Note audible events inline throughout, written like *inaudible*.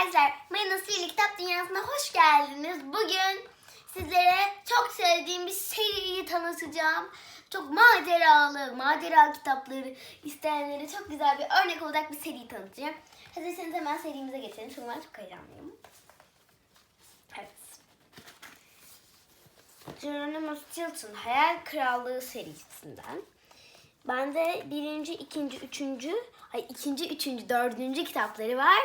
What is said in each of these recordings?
Arkadaşlar Mayınız Sihirli Kitap Dünyası'na hoş geldiniz. Bugün sizlere çok sevdiğim bir seriyi tanıtacağım. Çok maceralı, macera kitapları isteyenlere çok güzel bir örnek olacak bir seri tanıtacağım. Hazırsanız hemen serimize geçelim. Çünkü çok heyecanlıyım. Evet. Geronimo Stilton Hayal Krallığı serisinden. Ben de birinci, ikinci, üçüncü, ay ikinci, üçüncü, dördüncü kitapları var.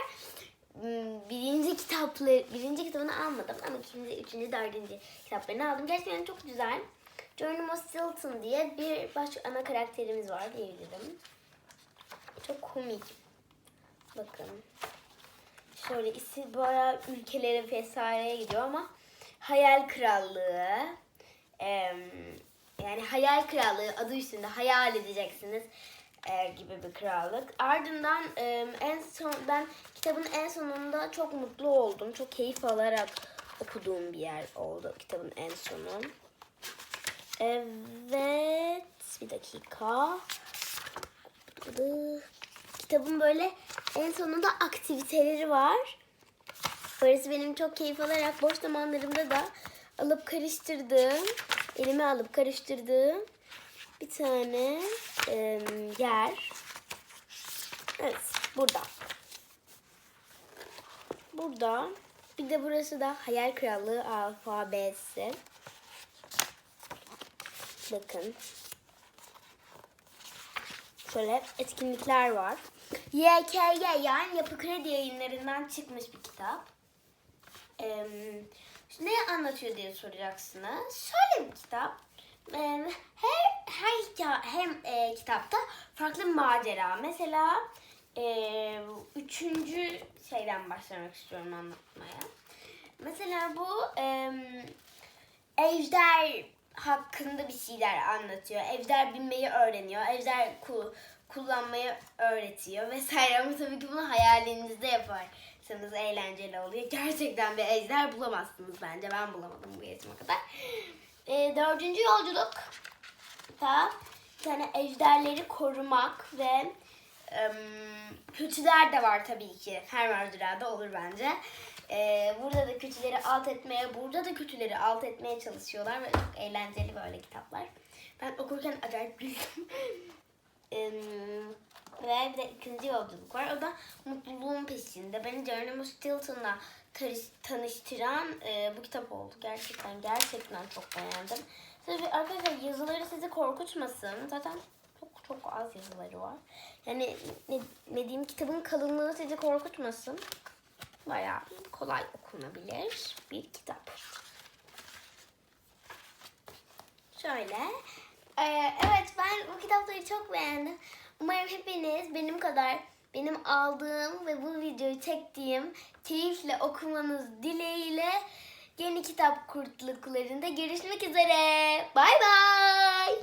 Hmm, Birinci kitapları, birinci kitabını almadım ama ikinci, üçüncü, dördüncü kitaplarını aldım. Gerçekten çok güzel. Geronimo Stilton diye bir baş ana karakterimiz var diyebilirim. Çok komik. Bakın. Şöyle istihbarat ülkelere vesaireye gidiyor ama hayal krallığı em, yani hayal krallığı adı üstünde hayal edeceksiniz e, gibi bir krallık. Ardından em, en son ben kitabın en sonunda çok mutlu oldum. Çok keyif alarak okuduğum bir yer oldu kitabın en sonu. Evet bir dakika. Kitabın böyle en sonunda aktiviteleri var. Böylesi benim çok keyif alarak boş zamanlarımda da alıp karıştırdığım, elime alıp karıştırdığım bir tane e, yer. Evet, burada. Burada. Bir de burası da Hayal Krallığı alfabesi. Bakın. Şöyle etkinlikler var. YKY yani Yapı Kredi yayınlarından çıkmış bir kitap. Ee, ne anlatıyor diye soracaksınız. Şöyle bir kitap. Ee, her her hem e, kitapta farklı macera. Mesela e, üçüncü şeyden başlamak istiyorum anlatmaya. Mesela bu e, ejder hakkında bir şeyler anlatıyor. Ejder binmeyi öğreniyor. Ejder ku- kullanmayı öğretiyor vesaire. Ama tabii ki bunu hayalinizde yaparsanız eğlenceli oluyor. Gerçekten bir ejder bulamazsınız bence. Ben bulamadım bu yaşıma kadar. E, dördüncü yolculuk da tane ejderleri korumak ve em, kötüler de var tabii ki. Her macerada olur bence. Ee, burada da kötüleri alt etmeye, burada da kötüleri alt etmeye çalışıyorlar ve çok eğlenceli böyle kitaplar. Ben okurken acayip güldüm. *laughs* ve bir de ikinci yolculuk var. O da mutluluğun peşinde. Beni Geronimo Stilton'la tanıştıran e, bu kitap oldu. Gerçekten gerçekten çok beğendim. Tabii arkadaşlar yazıları sizi korkutmasın. Zaten çok çok az yazıları var. Yani ne, ne diyeyim kitabın kalınlığı sizi korkutmasın. Bayağı kolay okunabilir bir kitap. Şöyle. Ee, evet ben bu kitapları çok beğendim. Hepiniz benim kadar benim aldığım ve bu videoyu çektiğim keyifle okumanız dileğiyle yeni kitap kurtluklarında görüşmek üzere. Bay bay.